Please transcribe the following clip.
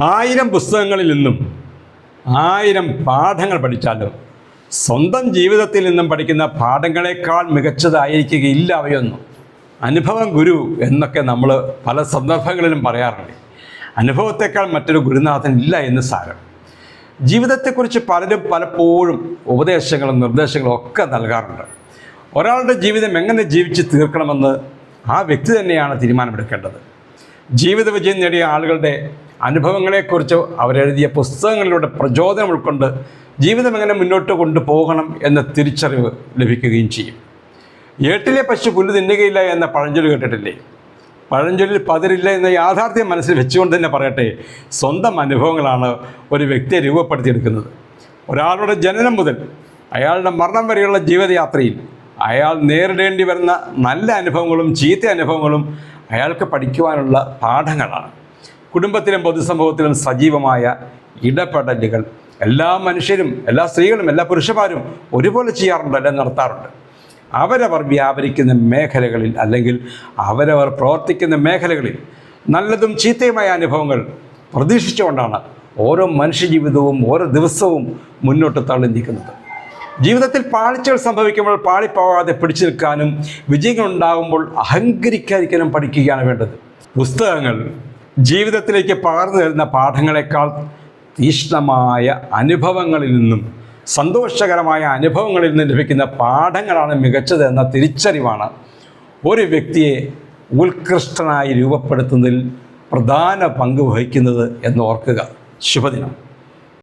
ആയിരം പുസ്തകങ്ങളിൽ നിന്നും ആയിരം പാഠങ്ങൾ പഠിച്ചാലും സ്വന്തം ജീവിതത്തിൽ നിന്നും പഠിക്കുന്ന പാഠങ്ങളെക്കാൾ മികച്ചതായിരിക്കുകയില്ല അവയൊന്നും. അനുഭവം ഗുരു എന്നൊക്കെ നമ്മൾ പല സന്ദർഭങ്ങളിലും പറയാറുണ്ട്. അനുഭവത്തെക്കാൾ മറ്റൊരു ഗുരുനാഥൻ ഇല്ല എന്ന് സാരം. ജീവിതത്തെക്കുറിച്ച് പലരും പലപ്പോഴും ഉപദേശങ്ങളും നിർദ്ദേശങ്ങളും ഒക്കെ നൽകാറുണ്ട്. ഒരാളുടെ ജീവിതം എങ്ങനെ ജീവിച്ച് തീർക്കണമെന്ന് ആ വ്യക്തി തന്നെയാണ് തീരുമാനമെടുക്കേണ്ടത്. ജീവിത വിജയം നേടിയ ആളുകളുടെ അനുഭവങ്ങളെക്കുറിച്ച് അവരെഴുതിയ പുസ്തകങ്ങളിലൂടെ പ്രചോദനം ഉൾക്കൊണ്ട് ജീവിതം എങ്ങനെ മുന്നോട്ട് കൊണ്ടുപോകണം എന്ന തിരിച്ചറിവ് ലഭിക്കുകയും ചെയ്യും. ഏട്ടിലെ പശു പുല്ല് തിന്നുകയില്ല എന്ന പഴഞ്ചൊല്ലി കേട്ടിട്ടില്ലേ? പഴഞ്ചൊല്ലിൽ പതിരില്ല എന്ന യാഥാർത്ഥ്യം മനസ്സിൽ വെച്ചുകൊണ്ട് തന്നെ പറയട്ടെ സ്വന്തം അനുഭവങ്ങളാണ് ഒരു വ്യക്തിയെ രൂപപ്പെടുത്തിയെടുക്കുന്നത്. ഒരാളുടെ ജനനം മുതൽ അയാളുടെ മരണം വരെയുള്ള ജീവിതയാത്രയിൽ അയാൾ നേരിടേണ്ടി വരുന്ന നല്ല അനുഭവങ്ങളും ചീത്ത അനുഭവങ്ങളും അയാൾക്ക് പഠിക്കുവാനുള്ള പാഠങ്ങളാണ്. കുടുംബത്തിലും പൊതുസമൂഹത്തിലും സജീവമായ ഇടപെടലുകൾ എല്ലാ മനുഷ്യരും എല്ലാ സ്ത്രീകളും എല്ലാ പുരുഷന്മാരും ഒരുപോലെ ചെയ്യാറുണ്ട് അല്ലെങ്കിൽ നടത്താറുണ്ട്. അവരവർ വ്യാപരിക്കുന്ന മേഖലകളിൽ അല്ലെങ്കിൽ അവരവർ പ്രവർത്തിക്കുന്ന മേഖലകളിൽ നല്ലതും ചീത്തയുമായ അനുഭവങ്ങൾ പ്രതീക്ഷിച്ചുകൊണ്ടാണ് ഓരോ മനുഷ്യജീവിതവും ഓരോ ദിവസവും മുന്നോട്ട് തള്ളി നീക്കുന്നത്. ജീവിതത്തിൽ പാളിച്ചകൾ സംഭവിക്കുമ്പോൾ പാളിപ്പോവാതെ പിടിച്ചു നിൽക്കാനും വിജയങ്ങൾ ഉണ്ടാകുമ്പോൾ അഹങ്കരിക്കാതിരിക്കാനും പഠിക്കുകയാണ് വേണ്ടത്. പുസ്തകങ്ങൾ ജീവിതത്തിലേക്ക് പകർന്നു തരുന്ന പാഠങ്ങളെക്കാൾ തീഷ്ണമായ അനുഭവങ്ങളിൽ നിന്നും സന്തോഷകരമായ അനുഭവങ്ങളിൽ നിന്നും ലഭിക്കുന്ന പാഠങ്ങളാണ് മികച്ചത് എന്ന തിരിച്ചറിവാണ് ഒരു വ്യക്തിയെ ഉത്കൃഷ്ടനായി രൂപപ്പെടുത്തുന്നതിൽ പ്രധാന പങ്ക് വഹിക്കുന്നത് എന്ന് ഓർക്കുക. ശുഭദിനം.